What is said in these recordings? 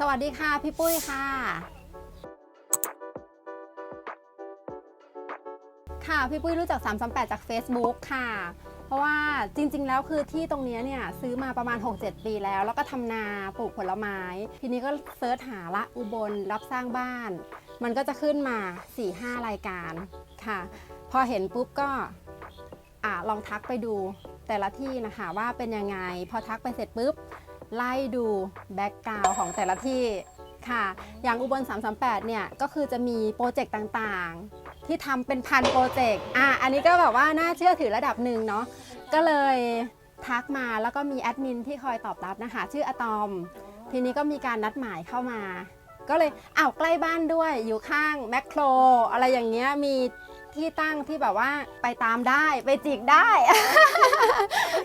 สวัสดีค่ะ พี่ปุ้ยค่ะ ค่ะ พี่ปุ้ยรู้จัก 338 จาก Facebook ค่ะ เพราะว่าจริง ๆ แล้วคือที่ตรงนี้เนี่ยซื้อมาประมาณ 6-7 ปีแล้ว แล้วก็ทำนาปลูกผลไม้ ทีนี้ก็เซิร์ชหาละอุบลรับสร้างบ้าน มันก็จะขึ้นมา 4-5 รายการค่ะ พอเห็นปุ๊บก็อลองทักไปดูแต่ละที่นะคะว่าเป็นยังไง พอทักไปเสร็จปุ๊บ ไล่ดูแบ็กกราวของแต่ละที่ค่ะ อย่างอุบล 338 เนี่ย ก็คือจะมีโปรเจกต์ต่างๆ ที่ทำเป็นพันโปรเจกต์ อะ อันนี้ก็แบบว่าน่าเชื่อถือระดับหนึ่งเนาะ ก็เลยทักมาแล้วก็มีแอดมินที่คอยตอบรับนะคะ ชื่ออะตอม ทีนี้ก็มีการนัดหมายเข้ามา ก็เลยอ้าวใกล้บ้านด้วย อยู่ข้างแมคโคร อะไรอย่างเงี้ย มี ที่ตั้งที่แบบว่าไปตามได้ไปจิกได้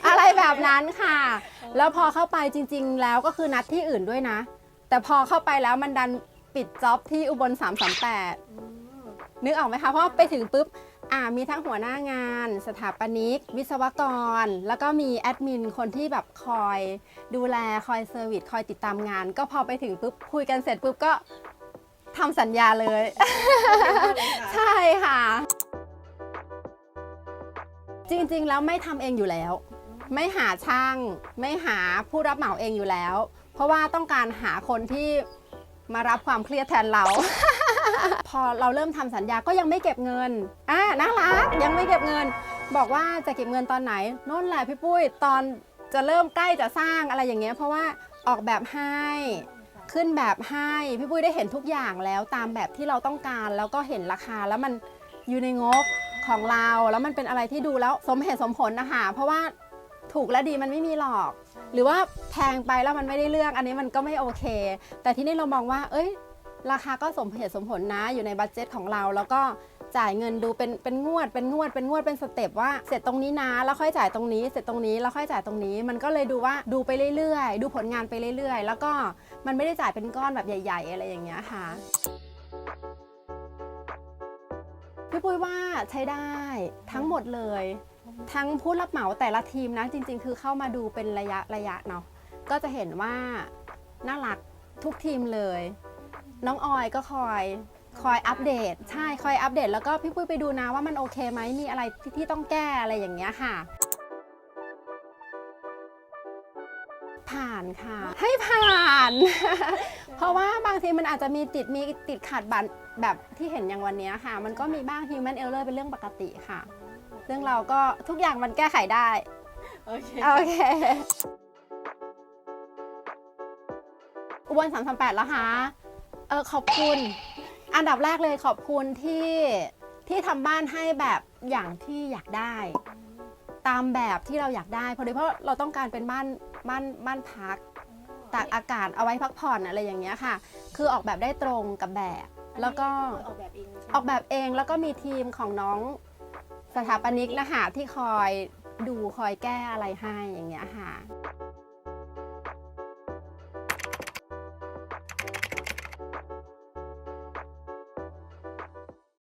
อะไรแบบนั้นค่ะ แล้วพอเข้าไปจริง ๆ แล้วก็คือนัดที่อื่นด้วยนะ แต่พอเข้าไปแล้วมันดันปิดจ็อบที่อุบล 338 นึกออกไหมคะเพราะไปถึงปุ๊บอ่ามีทั้งหัวหน้างาน สถาปนิก วิศวกร แล้วก็มีแอดมินคนที่แบบคอยดูแลคอยเซอร์วิสคอยติดตามงาน ก็พอไปถึงปุ๊บคุยกันเสร็จปุ๊บก็ทำสัญญาเลย ใช่ค่ะ จริง ๆ แล้วไม่ทำเองอยู่แล้ว ไม่หาช่าง ไม่หาผู้รับเหมาเองอยู่แล้ว เพราะว่าต้องการหาคนที่มารับความเครียดแทนเรา พอเราเริ่มทำสัญญาก็ยังไม่เก็บเงินอ่าน่ารักยังไม่เก็บเงิน บอกว่าจะเก็บเงินตอนไหนโน่นแหละพี่ปุ้ยตอนจะเริ่มใกล้จะสร้างอะไรอย่างเงี้ยเพราะว่าออกแบบให้ขึ้นแบบให้พี่ปุ้ยได้เห็นทุกอย่างแล้วตามแบบที่เราต้องการแล้วก็เห็นราคาแล้วมันอยู่ในงบ ของเรา แล้วมันเป็นอะไรที่ดูแล้วสมเหตุสมผลนะคะเพราะว่าถูกและดีมันไม่มีหรอก หรือว่าแพงไปแล้วมันไม่ได้เรื่องอันนี้มันก็ไม่โอเค แต่ที่นี่เรามองว่า เอ้ย ราคาก็สมเหตุสมผลนะอยู่ในบัตเจ็ตของเรา แล้วก็จ่ายเงินดูเป็นเป็นงวด เป็นงวดเป็นงวดเป็นสเต็ปว่าเสร็จตรงนี้นะแล้วค่อยจ่ายตรงนี้ เสร็จตรงนี้แล้วค่อยจ่ายตรงนี้ มันก็เลยดูว่าดูไปเรื่อยๆ ดูผลงานไปเรื่อยๆ แล้วก็มันไม่ได้จ่ายเป็นก้อนแบบใหญ่ ๆ อะไรอย่างเงี้ยค่ะ พี่ปุ้ยว่าใช้ได้ทั้งหมดเลย ทั้งผู้รับเหมาแต่ละทีมนะจริง ๆ คือเข้ามาดูเป็นระยะระยะเนาะก็จะเห็นว่าน่ารักทุกทีมเลย น้องออยก็คอยคอยอัปเดต ใช่คอยอัปเดต แล้วก็พี่ปุ้ยไปดูนะว่ามันโอเคไหมมีอะไรที่ที่ต้องแก้อะไรอย่างเงี้ยค่ะ ผ่านค่ะ ให้ผ่าน เพราะว่าบางทีมันอาจจะมีติดมีติดขัดบันแบบที่เห็นอย่างวันเนี้ยค่ะ มันก็มีบ้าง human error เป็นเรื่องปกติค่ะ ซึ่งเราก็ทุกอย่างมันแก้ไขได้ โอเค โอเค อุบลสามสามแปดแล้วคะเออขอบคุณ อันดับแรกเลยขอบคุณที่ที่ทำบ้านให้แบบอย่างที่อยากได้ ตามแบบที่เราอยากได้เพราะเพราะเราต้องการเป็นบ้าน บ้านบ้านพักตากอากาศเอาไว้พักผ่อนอะไรอย่างเงี้ยค่ะ คือออกแบบได้ตรงกับแบบ แล้วก็ออกแบบเองใช่ไหมออกแบบเองแล้วก็มีทีมของน้องสถาปนิกนะคะที่คอยดูคอยแก้อะไรให้อย่างเงี้ยค่ะ